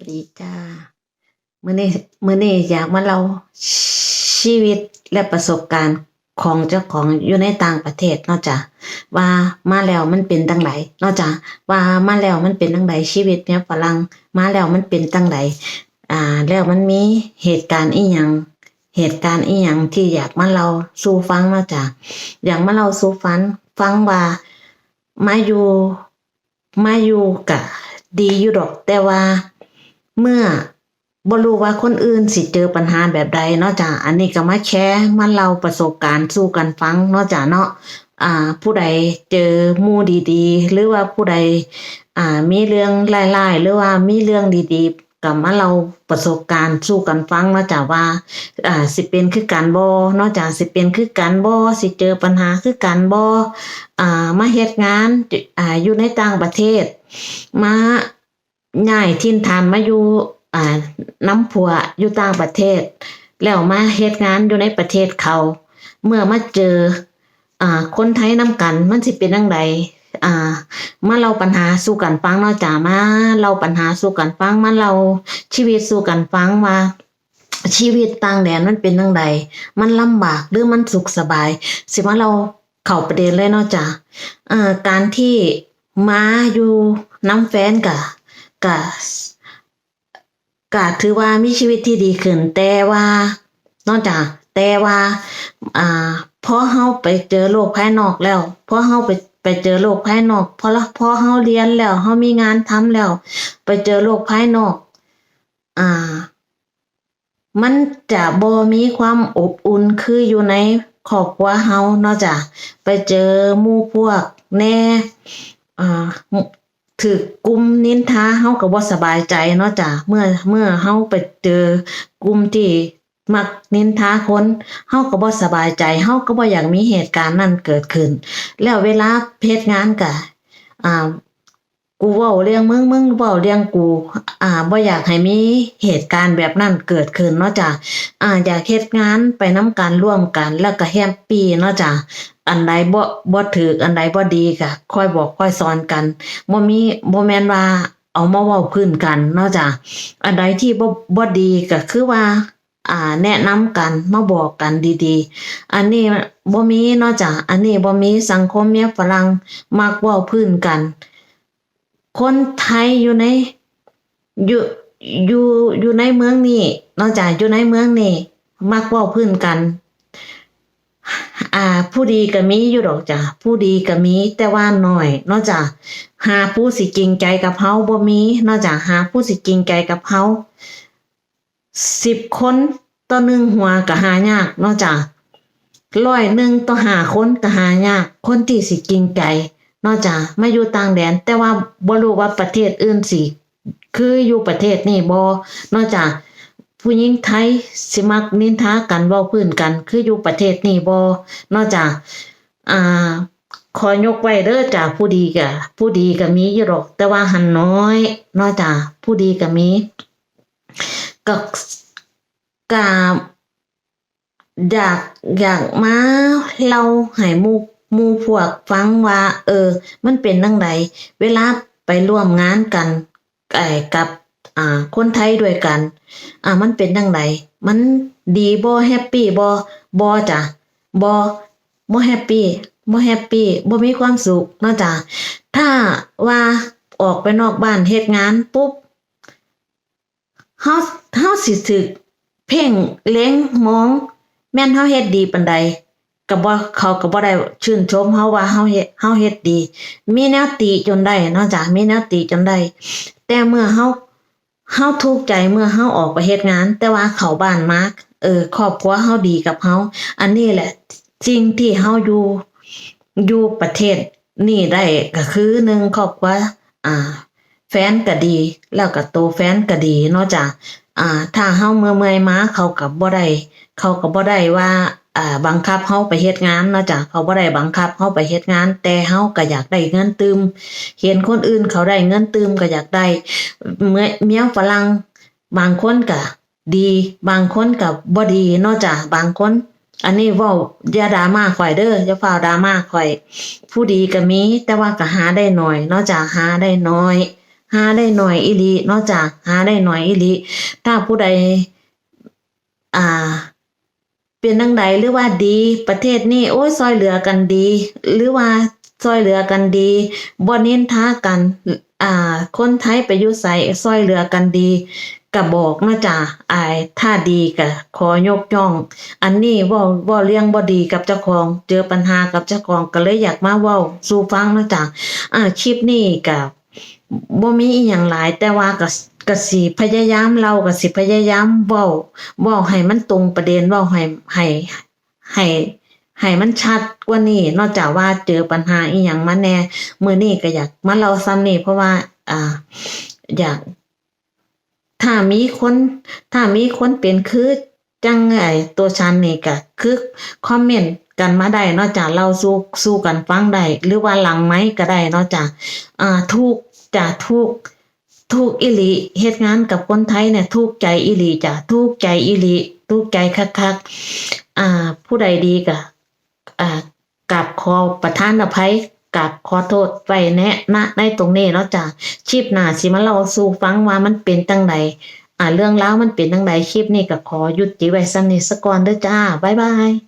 วัสดีจ้ามื้อนี้มื้อนี้อยากมาเล่าชีวิตและประสบการณ์ของเจ้าของอยู่ในต่างประเทศนาะจ้ะว่ามาแล้วมันเป็นจังไดเนาะจ้ะว่ามาแล้วมันเป็นจังไดชีวิตเนี่ยฝรั่งมาแล้วมันเป็นจังไดอ่า แล้วมันมีเหตุการณ์อีหยังเหตุการณ์อีหยังที่อยากมาเล่าสู่ฟังนาะจ้ะอยากมาเล่าสู่ฟังฟังว่ามาอยู่มาอยู่กะดีอยู่ดอกแต่ว่า เมื่อบรู้ว่าคนอื่นสิเจอปัญหาแบบใดเนาะจ้ะอันนี้ก็มาแชร์มาเล่าประสบการณ์สู่กันฟังเนาะจ้ะเนาะอ่า ผู้ใดเจอมู่ดีๆ หรือว่าผู้ใด อ่า มีเรื่องร้ายๆหรือว่ามีเรื่องดีๆก็มาเล่าประสบการณ์สู่กันฟังเนาะจ้ะว่า อ่า สิเป็นคือกันบ่เนาะจ้ะสิเป็นคือกันบ่สิเจอปัญหาคือกันบ่อ่า มาเฮ็ดงาน อ่า อยู่ในต่างประเทศ มา ย้ายถิ่นฐานมาอยู่อ่าน้ำผัวอยู่ต่างประเทศ แล้วมาเฮ็ดงานอยู่ในประเทศเขา เมื่อมาเจออ่าคนไทยนํกันมันสิเป็นจังไดอ่ามาเล่าปัญหาสู่กันฟังเนาะจ้ามาเล่าปัญหาสู่กันฟังมาเล่าชีวิตสู่กันฟังว่าชีวิตต่างแดนมันเป็นจังไดมันลำบากหรือมันสุขสบาย สิมาเราเข้าประเด็นเลยเนาะจ้าอ่าการที่มาอยู่น้ำแฟนกะ กะกะถือว่ามีชีวิตที่ดีขึ้น แต่ว่านอกจากแต่ว่าอ่าพอเฮาไปเจอโลกภายนอกแล้วพอเฮาไปไปเจอโลกภายนอกพอละพอเฮาเรียนแล้วเฮามีงานทำแล้ว ไปเจอโลกภายนอก อ่า มันจะบ่มีความอบอุ่นคืออยู่ในครอบครัวเฮาเนาะจ้ะไปเจอหมู่พวกแน่อ่า ถือกุมนินทาเฮากับว่าสบายใจเนาะจ้ะเมื่อเมื่อเฮาไปเจอกุมที่มักนินทาคนเฮาก็บ่สบายใจเฮาก็บ่อยากมีเหตุการณ์นั้นเกิดขึ้น แล้วเวลาเพจงานก็อ่า กูเว้าเรื่องมึงมึงเว้าเรื่องกู อ่าบ่อยากให้มีเหตุการณ์แบบนั้นเกิดขึ้นเนาะจ้ะอ่าอยากเฮ็ดงานไปนํกันร่วมกัน แล้วก็แฮปปี้เนาะจ้ะอันใดบ่บ่ถูกอันใดบ่ดีก็ค่อยบอกค่อยสอนกันบ่มีบ่แม่นว่าเอามาเว้าพื้นกันเนาะจ้ะอันใดที่บ่บ่ดีก็คือว่าอ่าแนะนำกันมาบอกกันดีๆ อันนี้บ่มีเนาะจ้ะอันนี้บ่มีสังคมเมียฝรั่งมักเว้าพื้นกัน คนไทยอยู่ในอยู่อยู่อยู่ในเมืองนี้นาะจ้ะอยู่ในเมืองนี้มักว้าพื้นกัน อ่า ผู้ดีก็มีอยู่ดอกจ้ะผู้ดีก็มีแต่ว่าน้อยนาะจ้ะหาผู้สิจริงใจกับเฮาบ่มีนาะจ้ะหาผู้สิจริงใจกับเฮา10คนต่อหนึ่งหัวก็หายากนาะจ้ะร้อยหนึ่งต่อหาคนก็หายาก คนที่สิจริงใจ นาะจ้ะมาอยู่ต่างแดน แต่ว่าบ่รู้ว่าประเทศอื่นสิคืออยู่ประเทศนี้บ่นาะจ้ะผู้หญิงไทยสิมักนินทากันเว้าพื้นกัน คืออยู่ประเทศนี้บ่นอกจากอ่าขอยกไว้เด้อจ้ะผู้ดีก็ผู้ดีก็มีอยู่หรอก แต่ว่าหันน้อย นอกจากผู้ดีก็มีก็กาอยากอยากมาเล่าให้หมู่ มู่พวกฟังว่าเออ มันเป็นจังไดเวลาไปร่วมงานกันไอ้กับอ่าคนไทยด้วยกัน อ่ามันเป็นจังไดมันดีบ่แฮปปี้บ่บ่จ้ะบ่บ่แฮปปี้บ่แฮปปี้บ่มีความสุขเนาะจ้ะถ้าว่าออกไปนอกบ้านเฮ็ดงานปุ๊บเฮาเฮาสิถึก เพ่งเล็งมอง แม่นเฮาเฮ็ดดีปานใด ก็บ่เขาก็บ่ได้ชื่นชมเฮาว่าเฮาเฮ็ดเฮาเฮ็ดดี มีแนวติจนได้นาะจ้ะมีแนวติจนได้แต่เมื่อเฮาเฮาทุกข์ใจเมื่อเฮาออกไปเฮ็ดงาน แต่ว่าเขาบ้านมาเออครอบครัวเฮาดีกับเฮาอันนี้แหละสิ่งที่เฮาอยู่อยู่ประเทศนี่ได้ก็คือหนึ่งครอบครัวอ่า แฟนก็ดี แล้วก็ตัวแฟนก็ดีนาะจ้ะอ่าถ้าเฮาเมื่อเมื่อยมาเขาก็บ่ได้เขาก็บ่ได้ว่า อ่าบังคับเฮาไปเฮ็ดงานเนาะจ้ะเขาบ่ได้บังคับเฮาไปเฮ็ดงาน แต่เฮาก็อยากได้เงินตืมเห็นคนอื่นเขาได้เงินตืมก็อยากได้เมื่อเมียฝรั่งบางคนก็ดี บางคนก็บ่ดีเนาะจ้ะบางคน อันนี้เว้าอย่าดราม่าข่อยเด้ออย่าฟ้าดราม่าข่อย ผู้ดีก็มี แต่ว่าก็หาได้หน้อยเนาะจ้ะหาได้น้อยหาได้หน่อยอีหลีเนอกจากหาได้หน่อยอีหลีถ้าผู้ใด อ่า เป็นจังใดหรือว่าดี ประเทศนี้โอ้ยซอยเหลือกันดี หรือว่าซอยเหลือกันดีบ่เน้นท้ากันอ่า คนไทยไปอยู่ไสซอยเหลือกันดีก็บอกนะจ้ะอายถ้าดีก็ขอยกย่อง อันนี้ว้าว้าเรื่องบ่ดีกับเจ้าของ เจอปัญหากับเจ้าของก็เลยอยากมาว้าสู่ฟังนะจ้ะอ่าคลิปนี้ก็บ่มีอีหยังหลายแต่ว่าก็ ก็สิพยายามเราก็สิพยายามเว้าเว้าให้มันตรงประเด็นเว้าให้ให้ให้ให้มันชัดกว่านี้นอกจากว่าเจอปัญหาอีหยังมาแน่มื้อนี้ก็อยากมาเล่าซ้ำนี้เพราะว่า อ่า อยาก ถ้ามีคนถ้ามีคนเป็นคือจังไอตัวฉันนี่ก็คือคอมเมนต์กันมาได้นาะจ้ะเราสู้สู้กันฟังได้หรือว่าหลังไม้ก็ได้นาะจ้ะอ่าทุกจ้ะทุก ทุกอีหลีเฮ็ดงานกับคนไทยเนี่ยทุกใจอีหลีจ้ะทุกใจอีหลีทุกใจคักๆอ่า ผู้ใดดีก็อ่ากับขอประทานอภัยกับขอโทษไว้แนะณในตรงนี้เนาะจ้ะคลิปหน้าสิมาเล่าสู่ฟังว่ามันเป็นจังใดอ่าเรื่องรามันเป็นจังใดคลิปนี้ก็ขอยุติไว้สำนี้ซะก่อนเด้อจ้าบ๊ายบาย